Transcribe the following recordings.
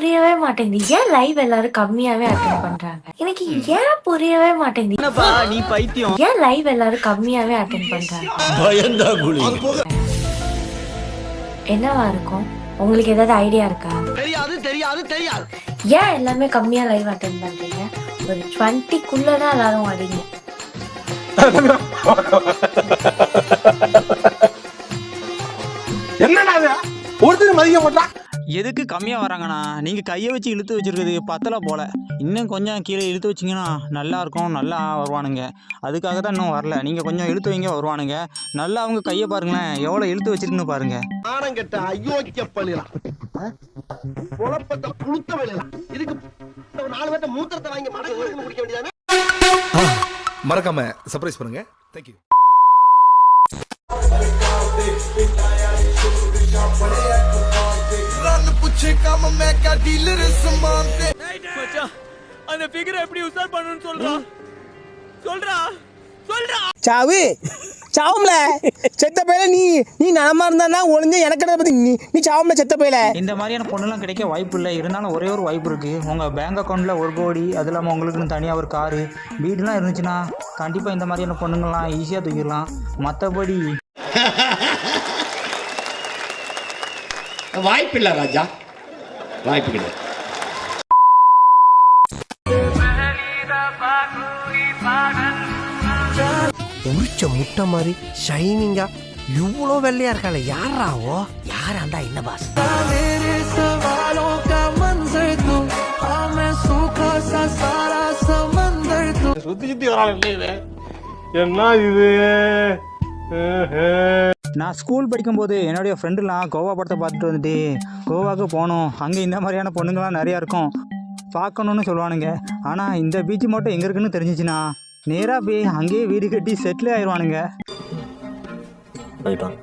புரியவே மாட்டேங்குது. ஏன் லைவ் எல்லாரும் கம்மியாவே அட்டன் பண்றாங்க? எனக்கு ஏன் புரியவே மாட்டேங்குது? என்னப்பா நீ பைத்தியம். ஏன் லைவ் எல்லாரும் கம்மியாவே அட்டன் பண்றாங்க? என்னவா இருக்கும்? உங்களுக்கு ஏதாவது ஐடியா இருக்கா? தெரியாது தெரியாது தெரியாது. ஏன் எல்லாமே கம்மியா லைவ் அட்டன் பண்றீங்க? ஒரு டுவெண்ட்டிக்குள்ளதான் எல்லாரும் வரீங்க என்னடா இது? ஒருத்தர் மதிக்க மாட்டான் எதுக்கு கம்மியாக வராங்கண்ணா? நீங்கள் கையை வச்சு இழுத்து வச்சிருக்குது பத்தலை போல. இன்னும் கொஞ்சம் கீழே இழுத்து வச்சிங்கன்னா நல்லா இருக்கும் நல்லா வருவானுங்க. அதுக்காக தான் இன்னும் வரல. நீங்கள் கொஞ்சம் இழுத்து வைங்க வருவானுங்க. நல்லா அவங்க கையை பாருங்களேன். எவ்வளோ இழுத்து வச்சிருக்குன்னு பாருங்க. ஆனம் கெட்ட அயோக்கிய பள்ளிலாம் குழப்பத்தை புழுத்த வேலைலாம் இதுக்கு ஒரு நாலு பேர்த்த மூத்திரத்தை வாங்கி மடக்கு மடக்கு குடிக்க வேண்டியதானே மறக்காம சர்ப்ரைஸ் பண்ணுங்க. தேங்க்யூ அந்த ஃபிகரை எப்படி உசார் பண்ணணும்னு சொல்றா? சொல்றா சொல்றா. சாவு சாவும்ல. செத்த பையல நீ நீ நலமா இருந்தா ஒளிஞ்ச எனக்கு என்ன பத்தி? நீ நீ சாவும்ல செத்த பையல. இந்த மாதிரியான பொண்ணுலாம் கிடைக்க வாய்ப்பு இல்லை. இருந்தாலும் ஒரே ஒரு வாய்ப்பு இருக்குது உங்கள் பேங்க் அக்கௌண்ட்டில் ஒரு கோடி அது இல்லாமல் உங்களுக்குன்னு தனியாக ஒரு காரு வீடுலாம் இருந்துச்சுன்னா கண்டிப்பாக இந்த மாதிரியான பொண்ணுங்கள்லாம் ஈஸியாக தூக்கிடலாம். மற்றபடி வாய்ப்பில்லை ராஜா. வாய்ப்பு கிடையாது. உரிச்ச முட்டை மாதிரி ஷைனிங்கா இவ்வளோ வெள்ளையா இருக்காள. யாராவோ யாராண்டா என்ன பாஸ் சுத்தி சுத்தி இது என்ன இது? நான் ஸ்கூல் படிக்கும்போது என்னுடைய ஃப்ரெண்டுலாம் கோவா படத்தை பார்த்துட்டு வந்துட்டு கோவாவுக்கு போனோம் அங்கே இந்த மாதிரியான பொண்ணுங்கள்லாம் நிறையா இருக்கும். பார்க்கணுன்னு சொல்லுவானுங்க. ஆனால் இந்த பீச் மட்டும் எங்கே இருக்குன்னு தெரிஞ்சிச்சுன்னா நேராக போய் அங்கேயே வீடு கட்டி செட்டில் ஆயிடுவானுங்க போயிட்டோம்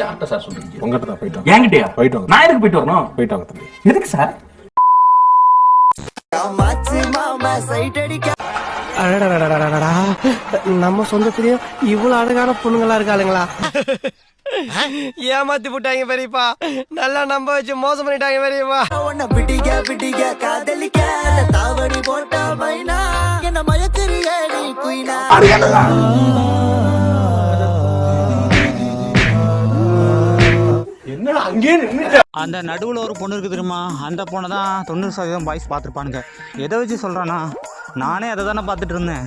யார்கிட்ட சார் சொல்றீங்க? உங்ககிட்ட தான் போயிட்டோம் என்கிட்டயா? போயிட்டு வாங்க. நான் எதுக்கு போயிட்டு வரணும்? போயிட்டு வாங்க தம்பி. எதுக்கு சார் நம்ம சொந்தத்திலயும் இவ்வளவு அழகான பொண்ணுங்களா இருக்காளுங்களா? ஏமாத்தி போட்டாங்க பெரியப்பா. நல்லா நம்ப வச்சு மோசம் பண்ணிட்டாங்க பெரியப்பா. உன்னை பிடிக்க பிடிக்க காதலிக்க. தாவணி போட்ட மைனா. என்ன மயக்கிறிய நீ குயினா? அந்த நடுவில் ஒரு பொண்ணு இருக்குது தெரியுமா? அந்த பொண்ணை தான் தொண்ணூறு சதவீதம் பாய்ஸ் பார்த்துருப்பானுங்க. எதை வச்சு சொல்கிறேன்னா நானே அதை தானே பார்த்துட்டு இருந்தேன்.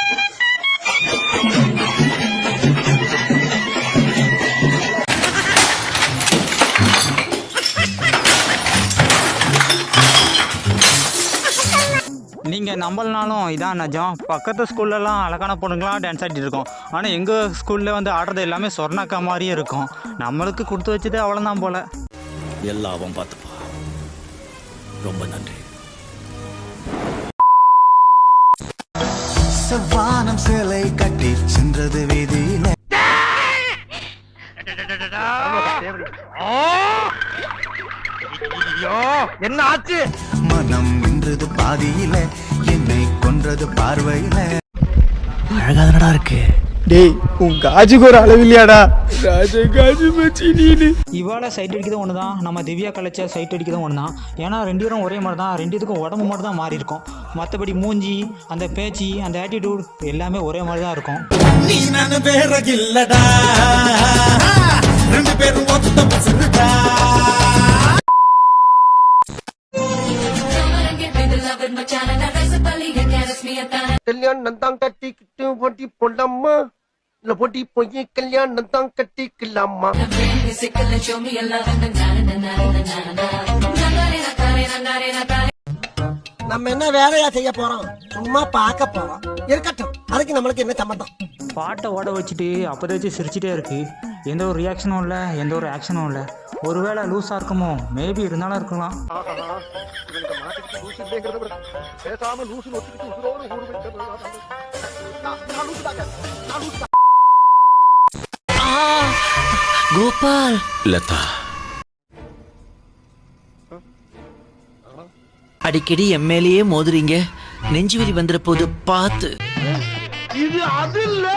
நீங்கள் நம்பலனாலும் இதான் நிஜம். பக்கத்து ஸ்கூல்லலாம் அழகான பொண்ணுங்களாம் டான்ஸ் ஆடிட்டு இருக்கோம். ஆனால் எங்கள் ஸ்கூலில் வந்து ஆடுறது எல்லாமே சொர்ணாக்கா மாதிரியே இருக்கும். நம்மளுக்கு கொடுத்து வச்சது அவ்வளோதான் போல். எல்லாம் அவன் பார்த்துப்பா ரொம்ப நன்றி. வானம் சிலை கட்டி சென்றது வீதியில. என்ன ஆச்சு? மனம் நின்றது பாதியில. என்னை கொன்றது பார்வையில. அழகாதனடா இருக்கு. டேய் உன் காஜுக்கு ஒரு அளவு இல்லையாடா? ராஜ காஜு மச்சி நீனு. இவாளை சைட் அடிக்கிறது ஒன்று தான் நம்ம திவ்யா கலைச்ச சைட் அடிக்கிறது ஒன்று தான் ஏன்னா ரெண்டு பேரும் ஒரே மாதிரி தான் ரெண்டு இதுக்கும் உடம்பு மட்டும் தான் மாறி இருக்கும் மற்றபடி மூஞ்சி அந்த பேச்சு அந்த ஆட்டிடியூட் எல்லாமே ஒரே மாதிரி தான் இருக்கும். நீ நான் வேற இல்லடா. ரெண்டு பேரும் ஒத்த கல்யாணம் தான் கட்டிக்கிட்டு போட்டி போடலாமா இல்ல போட்டி போய் கல்யாணம் தான் கட்டிக்கலாமா நம்ம என்ன வேலையா செய்ய போறோம்? சும்மா பார்க்க போறோம். இருக்கட்டும். அதுக்கு நம்மளுக்கு என்ன சம்மந்தம் பாட்டை ஓட வச்சுட்டு அப்போதை வச்சு சிரிச்சிட்டே இருக்கு. எந்த ஒரு ரியாக்ஷனும் இல்லை எந்த ஒரு ஆக்ஷனும் இல்லை. ஒருவேளை லூஸாக இருக்குமோ? மேபி இருந்தாலும் இருக்கலாம். பேசாம லூசு அடிக்கடி எம்எல்ஏயே மோதுறீங்க. நெஞ்சுவலி வந்துட போது பார்த்து. இது அது இல்ல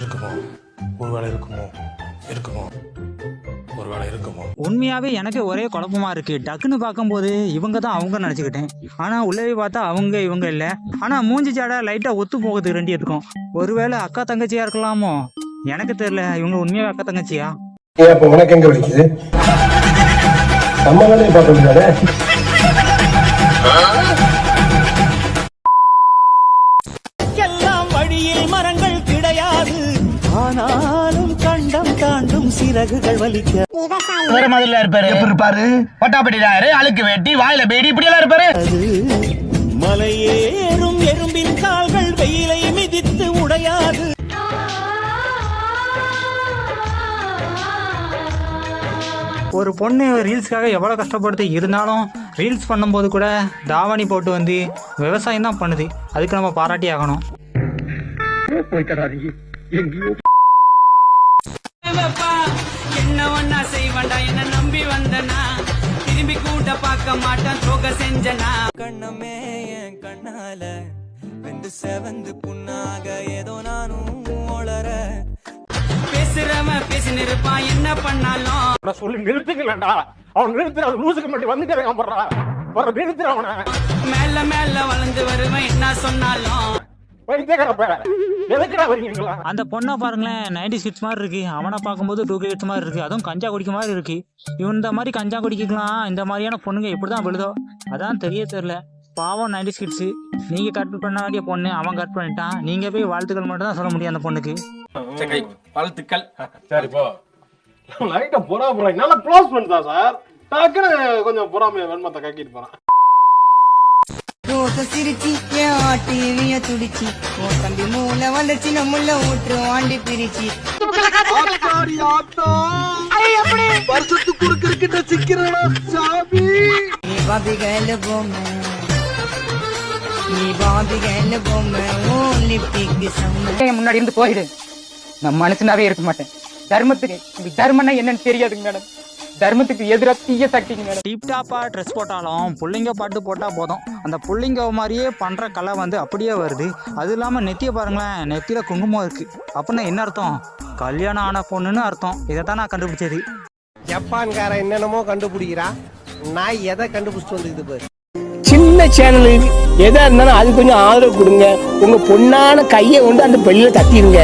இருக்குமோ? ஒருவேளை இருக்குமோ? இருக்குமோ? ஒருவேளை இருக்குமோ? உண்மையாகவே எனக்கு ஒரே குழப்பமா இருக்கு. டக்குன்னு பார்க்கும்போது இவங்க தான் அவங்க நினச்சிக்கிட்டேன். ஆனால் உள்ளவே பார்த்தா அவங்க இவங்க இல்லை. ஆனால் மூஞ்சி ஜாடை லைட்டாக ஒத்து போகுது ரெண்டு இருக்கும் ஒருவேளை அக்கா தங்கச்சியா இருக்கலாமோ? எனக்கு தெரியல. இவங்க உண்மையாவே அக்கா தங்கச்சியா? ஏன் அப்ப உனக்கு எங்க வலிக்குது நம்ம வேலையை பார்க்க முடியாதே. எல்லாம் வழியில் மரங்கள் கிடையாது. ஆனாலும் கண்டம் தாண்டும் சிறகுகள் வலிக்க. வேற மாதிரில இருப்பாரு. எப்படி இருப்பாரு? அழுக்கு வெட்டி வாயில பேடி இப்படி எல்லாம் இருப்பாரு மலையேறும் எறும்பின் கால்கள் ஒரு பொண்ணு ரீல்ஸ்க்காக எவ்வளோ கஷ்டப்படுது இருந்தாலும் ரீல்ஸ் பண்ணும்போது கூட தாவணி போட்டு வந்து விவசாயம் தான் பண்ணுது. அதுக்கு நம்ம பாராட்டி ஆகணும். என்ன நம்பி திரும்பி கூட பார்க்க மாட்டேன் துரோக செஞ்சனா கண்ணமே என் கண்ணால வெந்து செவந்து புண்ணாக ஏதோ நிற்பான் என்ன பண்ணாலும். சொல்லி நிறுத்துக்கலடா அவன் நிறுத்துற லூசுக்கு மட்டும் வந்துட்டே இருக்கான் போடுறா வர நிறுத்துற அவனை. மேல மேல வளர்ந்து வருவேன் என்ன சொன்னாலும். அந்த பொண்ணை பாருங்களேன் நைன்டி சிக்ஸ் மாதிரி இருக்கு. அவனை பார்க்கும்போது டூ கிட்ஸ் மாதிரி இருக்கு. அதுவும் கஞ்சா குடிக்க மாதிரி இருக்கு. இவன் இந்த மாதிரி கஞ்சா குடிக்கலாம். இந்த மாதிரியான பொண்ணுங்க எப்படி தான் விழுதோ? அதான் தெரிய தெரியல. பாவம் நைன்டி கிட்ஸு நீங்கள் கட் பண்ண வேண்டிய பொண்ணு அவன் கட் பண்ணிட்டான். நீங்கள் போய் வாழ்த்துக்கள் மட்டும் தான் சொல்ல முடியும் அந்த பொண்ணுக்கு. வாழ்த்துக்கள். சரி போ. லைட்டா பொறா போறா நல்லா க்ளோஸ் பண்ணிட்டா சார் டக்குன்னு கொஞ்சம் பொறாமைய வெண்மத்தை கக்கிட்டு போறான். ரோச சிரிச்சி ஆட்டிவிய துடிச்சி. உன் தம்பி மூளை வந்துச்சு நம்மள ஊற்று வாண்டி பிரிச்சு. வருஷத்துக்கு ஒரு கிரிக்கெட்ட சிக்கிறடா சாமி? நீ பாபி முன்னாடி இருந்து போயிடு நான் மனுஷனாவே இருக்க மாட்டேன். தர்மத்துக்கு இந்த தர்மம்னா என்னன்னு தெரியாதுங்க மேடம் தர்மத்துக்கு எதிராக தீய சக்திங்க மேடம் டிப் டாப்பாக ட்ரெஸ் போட்டாலும் புள்ளைங்க பாட்டு போட்டால் போதும். அந்த புள்ளைங்க மாதிரியே பண்ணுற கலை வந்து அப்படியே வருது. அது இல்லாமல் நெத்தியை பாருங்களேன் நெத்தியில் குங்குமம் இருக்குது அப்படின்னா என்ன அர்த்தம்? கல்யாணம் ஆன பொண்ணுன்னு அர்த்தம். இதை தான் நான் கண்டுபிடிச்சது. ஜப்பான்காரன் என்னென்னமோ கண்டுபிடிக்கிறா நான் எதை கண்டுபிடிச்சிட்டு வந்துக்குது பாரு. சின்ன சேனலுக்கு எதா இருந்தாலும் அது கொஞ்சம் ஆதரவு கொடுங்க. உங்க பொண்ணான கையை கொண்டு அந்த பெல்லில தட்டிடுங்க